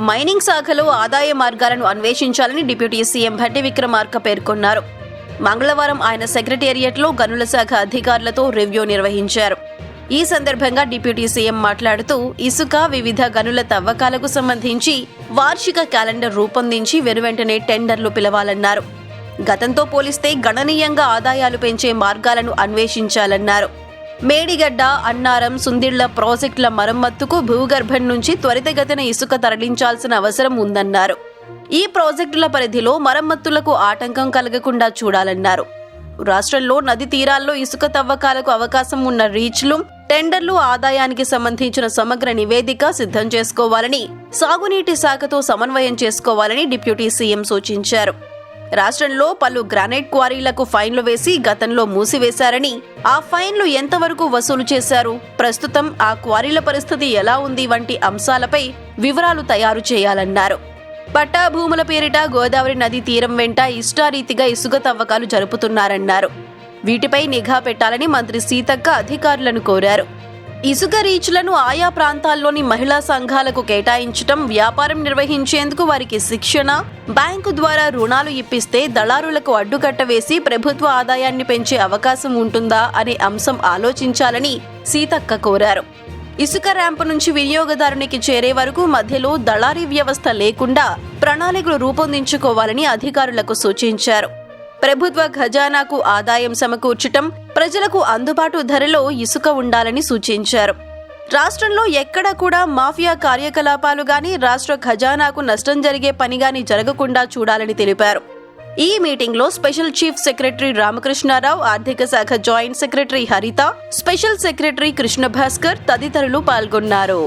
Mining శాఖలో ఆదాయ మార్గాలను అన్వేషించాలని డిప్యూటీ సీఎం భట్టి విక్రమార్క పేర్కొన్నారు. మంగళవారం ఆయన సెక్రటేరియట్లో గనుల శాఖ అధికారులతో రివ్యూ నిర్వహించారు. ఈ సందర్భంగా డిప్యూటీ సీఎం మాట్లాడుతూ ఇసుక వివిధ గనుల తవ్వకాలకు సంబంధించి వార్షిక క్యాలెండర్ రూపొందించి వెనువెంటనే టెండర్లు పిలవాలన్నారు. గతంతో పోలిస్తే గణనీయంగా ఆదాయాలు పెంచే మార్గాలను అన్వేషించాలన్నారు. మేడిగడ్డ అన్నారం సుందిళ్ళ ప్రాజెక్టుల మరమ్మతుకు భూగర్భం నుంచి త్వరితగతిన ఇసుక తరలించాల్సిన అవసరం ఉందన్నారు. ఈ ప్రాజెక్టుల పరిధిలో మరమ్మతులకు ఆటంకం కలగకుండా చూడాలన్నారు. రాష్ట్రంలో నది తీరాల్లో ఇసుక తవ్వకాలకు అవకాశం ఉన్న రీచ్లు టెండర్లు ఆదాయానికి సంబంధించిన సమగ్ర నివేదిక సిద్ధం చేసుకోవాలని సాగునీటి శాఖతో సమన్వయం చేసుకోవాలని డిప్యూటీ సీఎం సూచించారు. రాష్ట్రంలో పలు గ్రానైట్ క్వారీలకు ఫైన్లు వేసి గతంలో మూసివేశారని ఆ ఫైన్లు ఎంతవరకు వసూలు చేశారు? ప్రస్తుతం ఆ క్వారీల పరిస్థితి ఎలా ఉంది? వంటి అంశాలపై వివరాలు తయారు చేయాలన్నారు. పట్టా భూముల పేరిట గోదావరి నది తీరం వెంట ఇష్టారీతిగా ఇసుక తవ్వకాలు జరుపుతున్నారన్నారు. వీటిపై నిఘా పెట్టాలని మంత్రి సీతక్క అధికారులను కోరారు. ఇసుక రీచ్లను ఆయా ప్రాంతాల్లోని మహిళా సంఘాలకు కేటాయించటం వ్యాపారం నిర్వహించేందుకు వారికి శిక్షణ బ్యాంకు ద్వారా రుణాలు ఇప్పిస్తే దళారులకు అడ్డుకట్ట వేసి ప్రభుత్వ ఆదాయాన్ని పెంచే అవకాశం ఉంటుందా అనే అంశం ఆలోచించాలని సీతక్క కోరారు. ఇసుక ర్యాంపు నుంచి వినియోగదారునికి చేరే వరకు మధ్యలో దళారీ వ్యవస్థ లేకుండా ప్రణాళికలు రూపొందించుకోవాలని అధికారులకు సూచించారు. ప్రభుత్వ ఖజానాకు ఆదాయం సమకూర్చటం ప్రజలకు అందుబాటు ధరలో ఇసుక ఉండాలని సూచించారు. రాష్ట్రంలో ఎక్కడ కూడా మాఫియా కార్యకలాపాలు గాని రాష్ట్ర ఖజానాకు నష్టం జరిగే పని గాని జరగకుండా చూడాలని తెలిపారు. ఈ మీటింగ్లో స్పెషల్ చీఫ్ సెక్రటరీ రామకృష్ణారావు ఆర్థిక శాఖ joint secretary Haritha special secretary Krishna Bhaskar తదితరులు పాల్గొన్నారు.